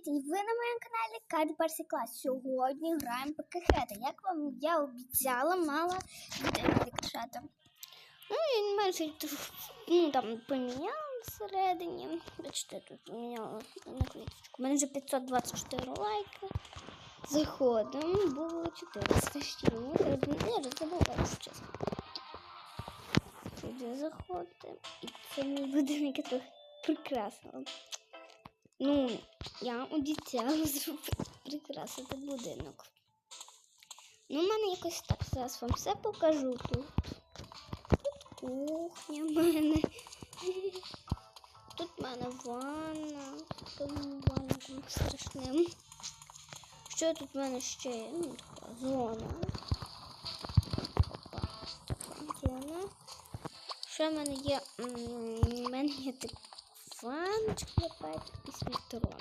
привіт! І ви на моєму каналі Каді Перший клас. Сьогодні граємо по кахети. Як вам я обіцяла, мала відео прикрашати. Ну, і майже ну, там поміняла всередині. Бачите, тут поміняла на квіточку. У мене вже 524 лайки. Заходимо, було 400 ще. Ну, я вже чесно. Сюди заходимо. І це мій будинок трохи прикрасила. Ну, я обіцяла зробити прикрасити будинок. Ну, в мене якось так. Зараз вам все покажу тут. Тут кухня в мене. Тут в мене ванна. Тут ванна страшним. Що тут в мене ще є? Ну, така зона. Така зона. Що в мене є? В мене є так опять і смітрон.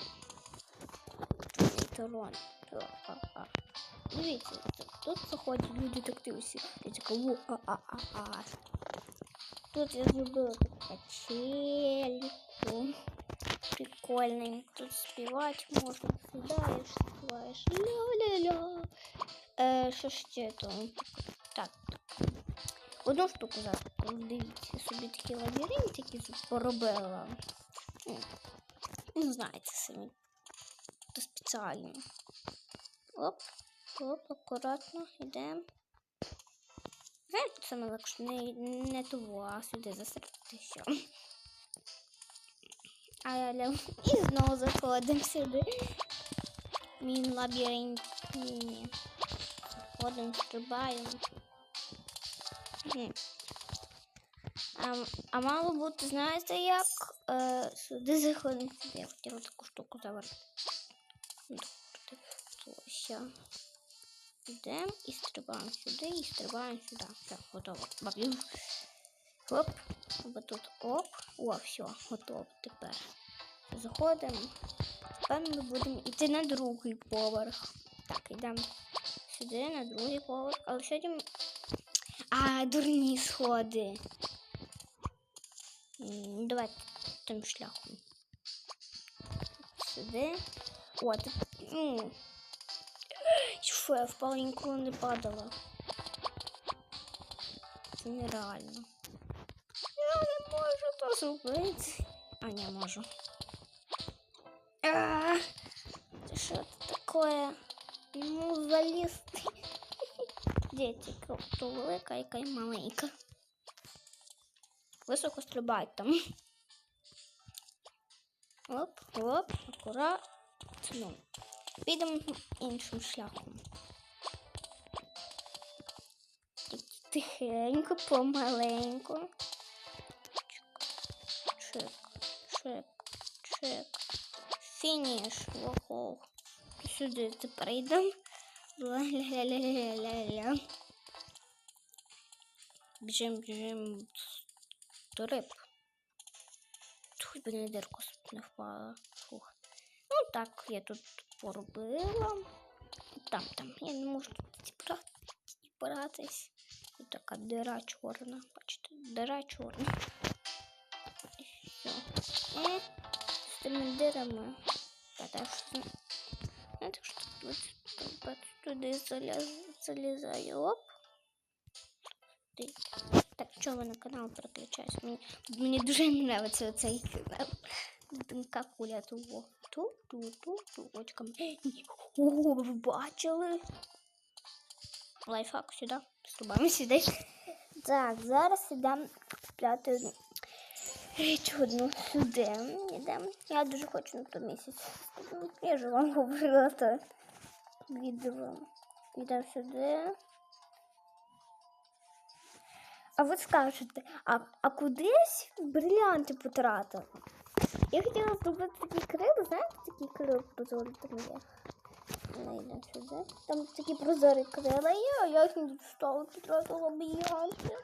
Смітрон. А-а-а. Дивіться, тут- заходять люди детективи всі. Я така, во, а-а-а-а. Тут я зробила таку качельку. Прикольненько. Тут співати можна. Сідаєш, співаєш. Ля-ля-ля. Е, що ще? Так. Одну штуку зараз дивіться собі такі лабіринтики поробила. Ну, знаєте самі. То спеціально. Оп, оп, акуратно, йдемо. Знаєте, це легше не, не того, а сюди засипати все. А я і знову заходимо сюди. Мій лабіринт. Заходимо, стрибаємо. А, а мало бути, знаєте, як е, сюди заходимо сюди. Я хотіла таку штуку завернути. Ось. Йдемо і стрибаємо сюди, і стрибаємо сюди. Все, готово. Баб'ю. Оп. Або тут оп. О, все, готово тепер. Заходимо. Тепер ми будемо йти на другий поверх. Так, йдемо сюди, на другий поверх. Але сьогодні. А, дурні сходи. Давайте тим шляхом. Сюди. О, тут. Ну. Фу, я впала ніколи не падала. Це нереально. Я не можу то зробити. А, не можу. А, що це таке? Ну, залізти. Дети, то велика, яка й маленька. Високо стрибають там. Оп, оп, акуратно. Підемо іншим шляхом. Тихенько, помаленьку. Чик, чик, чик. Фініш. Ого. Сюди тепер йдемо. Ля-ля-ля-ля-ля-ля. Біжим, біжим до риб. Би на дирку не впала. Фух. Ну так, я тут поробила. Там, там. Я не можу тут зібратись. Тут така дира чорна. Бачите, дира чорна. Все. І з тими дирами. Та так що. Я так що тут, туди залізаю. Оп. Ти- Так, чого ви на канал переключаюсь? Мені, мені дуже подобається цей канал. Там куля того. Ту, ту, ту, ту, очками. Ого, ви бачили? Лайфхак сюди. Струбаємо сюди. Так, зараз ідемо купляти річ одну сюди. Йдемо. Я дуже хочу на той місяць. Я ж вам говорила то відео. Йдемо сюди. А ви скажете, а, а кудись брилянти потратили? Я хотіла зробити такі крила, знаєте, такі крила прозорі там є. Не йдемо сюди. Там такі прозорі крила є, а я їх не дістала, потратила брилянти.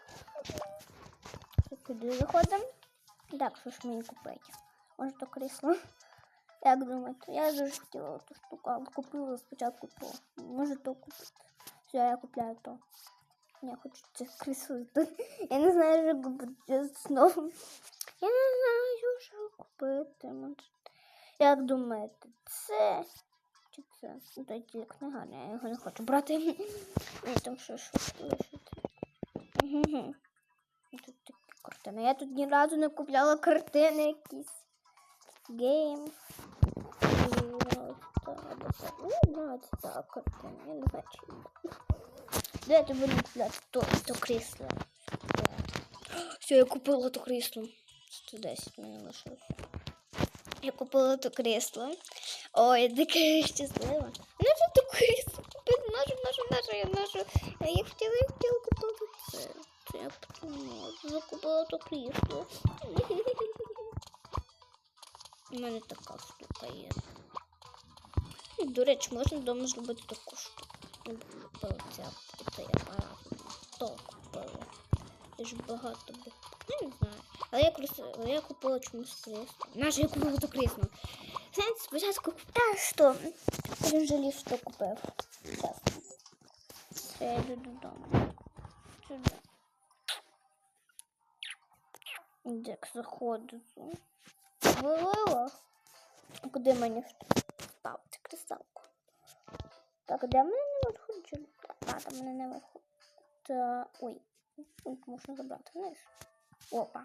Куди заходимо? Так, що ж мені купити? Може то крісло? Як думаєте? Я дуже хотіла ту штуку, але купила спочатку то. Може то купити. Все, я купляю то. Я хочу це крісло. Я не знаю, що купити знову. Я не знаю, що купити. Як думаєте, це чи це? Ну, та ті книга, я його не хочу брати. Ні, там що що. Мгм. Тут такі картини. Я тут ні разу не купляла картини якісь. Гейм. Ну, так, картини. Я не знаю. Давайте будемо купляти то, то крісло. Все, я купила то крісло. 110 мені лишилося. Я купила то крісло. Ой, я така щаслива. Ну що то крісло купити? Нашу, нашу, я нашу. Я хотіла, я хотіла купити це. Це я потім закупила то крісло. У мене така штука. І, до речі, можна вдома зробити таку штуку. Б купила ця, цей апарат. Купила. Я ж багато би. Я не знаю. Але я, але я купила чомусь кресло. Наше я купила то кресло. Знаєте, спочатку купила, що потім жалів, що купив. Чесно. Все, я йду додому. Сюди. Як заходжу. Вилила. Куди мені ставити кристалку? Так, де мене не виходить? А, там мене не виходить. Та... Ой, тут можна забрати знаєш. Опа.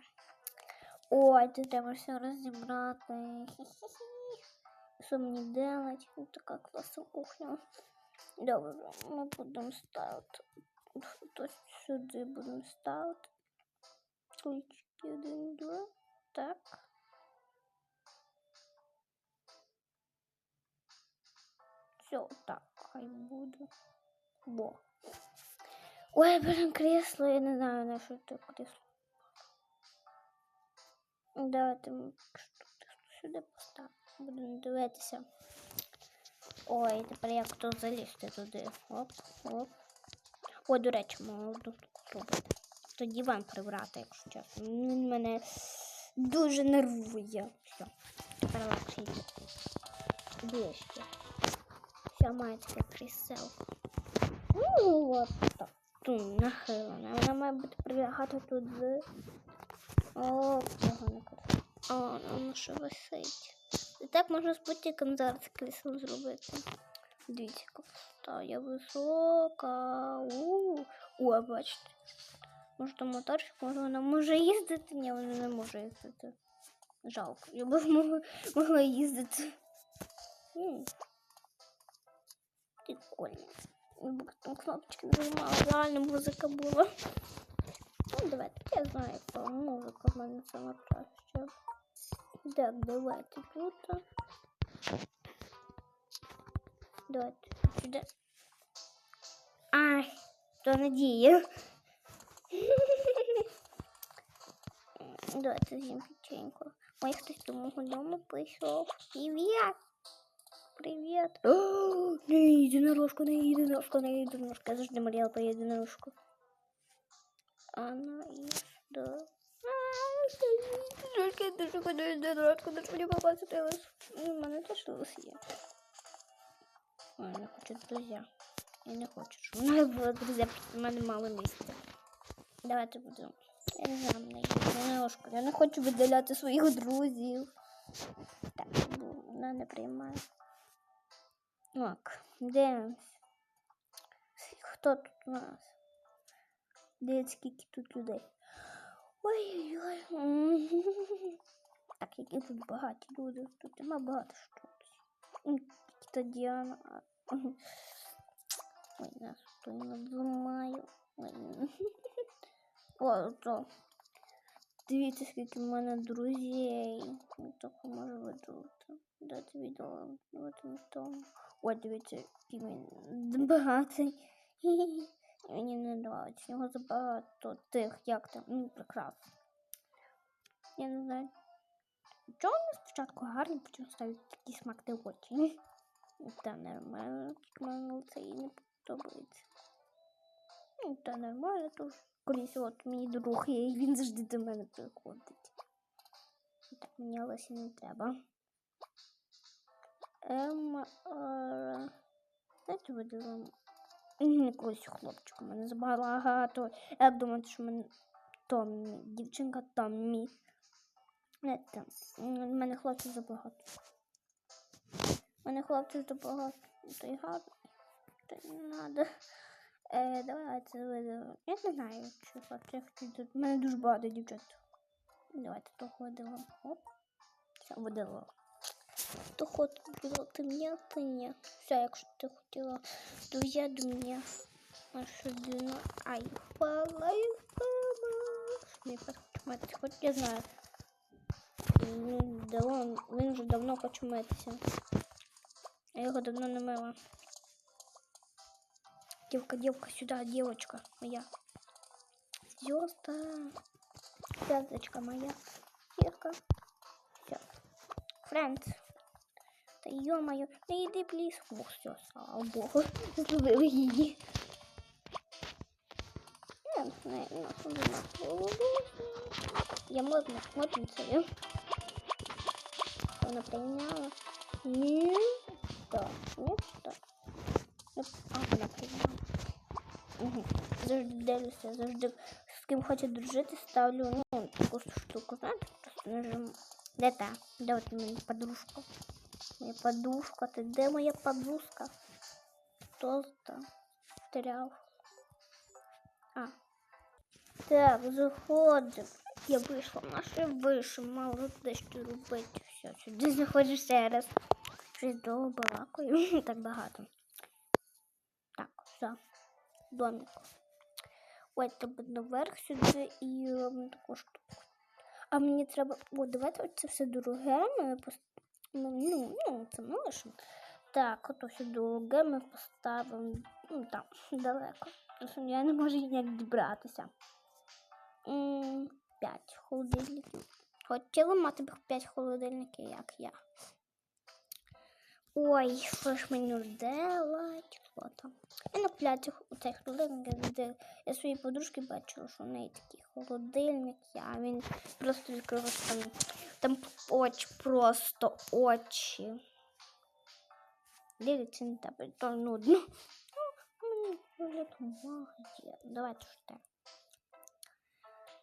Ой, тут треба все розібрати. Хі-хі-хі. Що мені делать? Ну, така класна кухня. Добре, ми будемо ставити. Тут сюди будемо ставити. Ключики один, два. Так. Все, так, хай буде. Во. Ой, блин, кресло, я не знаю, на що це кресло. Давайте ми сюди поставимо. Будемо дивитися. Ой, тепер як то залізти туди. Оп, оп. Ой, до речі, можна зробити. То диван прибрати, якщо чесно. Він мене дуже нервує. Все, тепер легше йде. Ближче. Все, має таке. Ну, от так. Тут нахилена. Вона має бути прилягати тут з... О, красиво. О, воно що висить. І так можна з потіком зараз крісло зробити. Дивіться, висота. Я висока. У, О, бачите. Може там моторчик, може вона може їздити? Ні, вона не може їздити. Жалко. Я б могла, могла їздити. Прикольно. Там кнопочки нажимала, реально музика була. Ну, давайте, я знаю, яка музика в мене сама. Так, давайте тут. Давайте сюди. Ай, то надія. Давайте з'їм печеньку. Ой, хтось до мого дому прийшов. Привіт! Привіт! О, не єдинорожка, не єдинорожка, не єдинорожка. Я завжди мріяла про єдинорожку. Она есть, да. Єдинорожка, єдинорожка, не єдинорожка, де ж мені побачити вас? У мене теж. Ой, не хочу друзі. Я не хочу, у мене було просто в мене мало місця. Давайте будемо. Я не знаю, мене єдинорожка. Я не хочу видаляти своїх друзів. Так, ну, вона не приймає. Так, дивимось. Хто тут у нас? Дивіться, скільки тут людей. Ой-ой-ой. Так, які тут багаті люди. Тут нема багато штук. Та Діана. Ой, нас то не зламаю. О, то. Дивіться, скільки в мене друзей. Ну, так може видувати. Дати відео в тому. Ой, дивіться, який він багатий. Мені не нравиться. Його забагато тих, як там. Ну, прекрасно. Я не знаю. Чого спочатку гарні, потім ставлять такі смакти очі. Та нормально, мене це і не подобається. Ну, Та нормально, тож колись от мій друг і він завжди до мене приходить. Так, мені Лесі не треба. Ем, а... Знаєте, виділимо якогось хлопчика. У мене забагато. Я думаю, що мене Томмі. Дівчинка Томмі. Не. У мене хлопців забагато. Мене хлопці допомагав. Той гарний. Та не надо. Е, давайте видимо. Я не знаю, чи хлопці я хочу тут. У мене дуже багато дівчат. Давайте того видимо. Оп. Все, видало. То ход було ти мені, ти ні. Все, якщо ти хотіла, то я до мене. Наша дина. Ай, хвала, і хвала. Мій почмати, хоч я знаю. Він, давно, він вже давно хоче митися. Я його давно не мила. Девка, девка, сюда, девочка моя. Звезда. Звездочка моя. Девка. Все. Френд. Ё-моё, не йди пліс. О, все, слава Богу. Зловили її. Я можна, це. Вона прийняла. Ні. Так, ні, так. Ну, А, вона прийняла. Угу. Завжди дивлюся, завжди з ким хочу дружити, ставлю ну, таку штуку, знаєте, просто нажимаю. Де та? Де от моя подружка? Моя подружка, ти де моя подружка? Хто там? Стряв. А. Так, заходимо. Я вийшла, Маша вийшла, мало дещо робити. Все, сюди заходжу ще раз. Щось довго балакаю, так багато. Так, все. Домик. Ой, треба наверх сюди і робимо таку штуку. А мені треба. О, давайте оце все дороге. Ми. Ну, ну, ну, це лишимо. Так, ото дороге ми поставимо. Ну там, далеко. Тому я не можу ніяк дібратися. П'ять холодильників. Хотіла мати б п'ять холодильників, як я. Ой, що ж мені делать? Що там? Я на пляці у цей холодильник, де я своїй подружки бачила, що в неї такий холодильник, а він просто відкривався там. Там очі, просто очі. Дивіться на тебе, то нудно. Ну, мені допомога є. Давайте що так.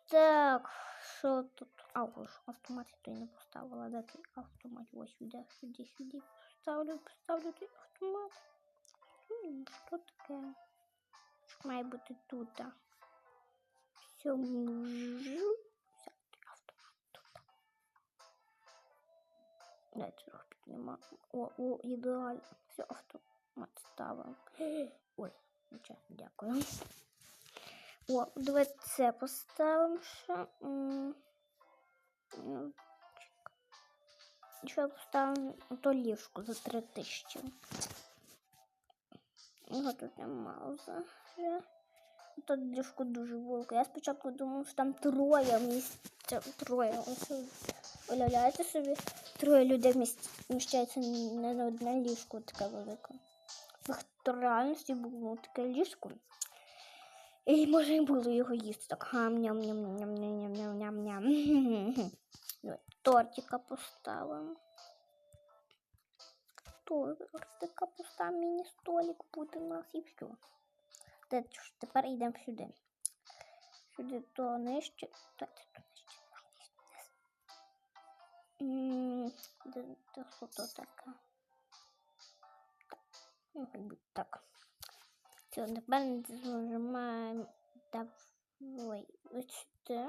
Так, що тут? А, автомат я той не поставила. Де автомат? Ось сюди, сюди, сюди. Поставлю, поставлю автомат. М, Що таке? Має бути тут? Все, мужу. Все, той автомат тут. Дай трохи піднімаю. О, о, ідеально. Все, автомат ставимо. Ой, нічого, дякую. О, давай це поставимо ще. Що я поставлю то ліжку за 3 тисячі. Його тут немало. взагалі. Тут ліжко дуже велике. Я спочатку думав, що там троє місця. Троє. Ось уявляєте собі, троє людей вміщається не на одне ліжко таке велике. В реальності було таке ліжко. І можна було його їсти. Так хам ням ням ням ням ням ням ням Тортика поставимо. Тортика поставимо, міні-столик буде у нас і все. Те- Тепер йдемо сюди. Сюди то нижче. Давайте то нижче. Де де що то. Ну, так. Все, тепер зажимаємо давай ось сюди.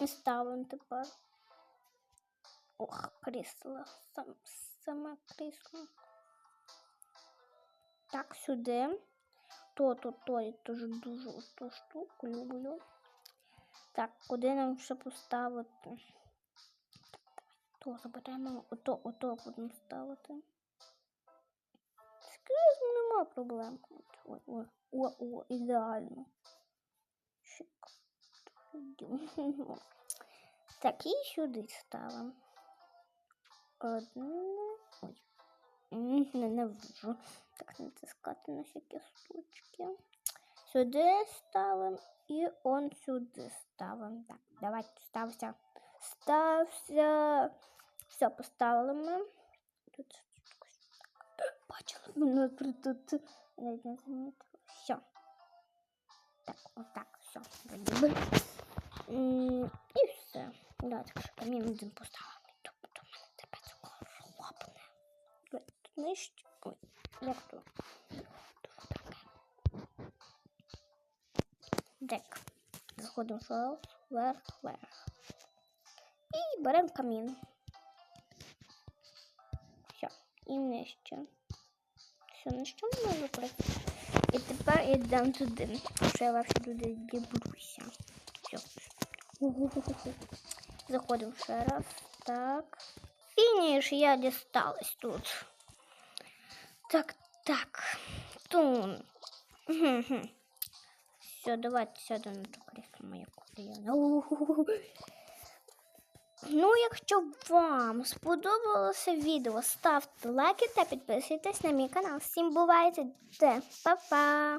І ставимо тепер. Ох, крісло. Сам, саме крісло. Так, сюди. То, то, то, я теж дуже ту штуку люблю. Так, куди нам ще поставити? То заберемо, ото, ото будемо ставити. Скрізь нема проблем. Ой, о, о, ідеально. Шик. Так, і сюди ставимо. Одне. Ой. М, Ненавижу. Так натискати на всякі штучки. Сюди ставимо і он сюди ставимо. Так, давайте стався. Стався. Все, поставили ми. Тут бачила мене тут. Навіть не замітила. Все. Так, отак, все. Вроді би. М, І все. Давайте ще камін один поставимо. Нижче. Ой, як то? Дек. Заходимо вверх, вверх, вверх. І беремо камін. Все, і нижче. Все, нижче можна закрити. І тепер йдемо туди. Що я вообще туди дібруся. Все. Заходимо ще раз. Так. Фініш, я дісталась тут. Так, так. Тун. Все, давайте сядемо на ту крісло моє коліна. Ну, якщо вам сподобалося відео, ставте лайки та підписуйтесь на мій канал. Всім бувайте! Па-па!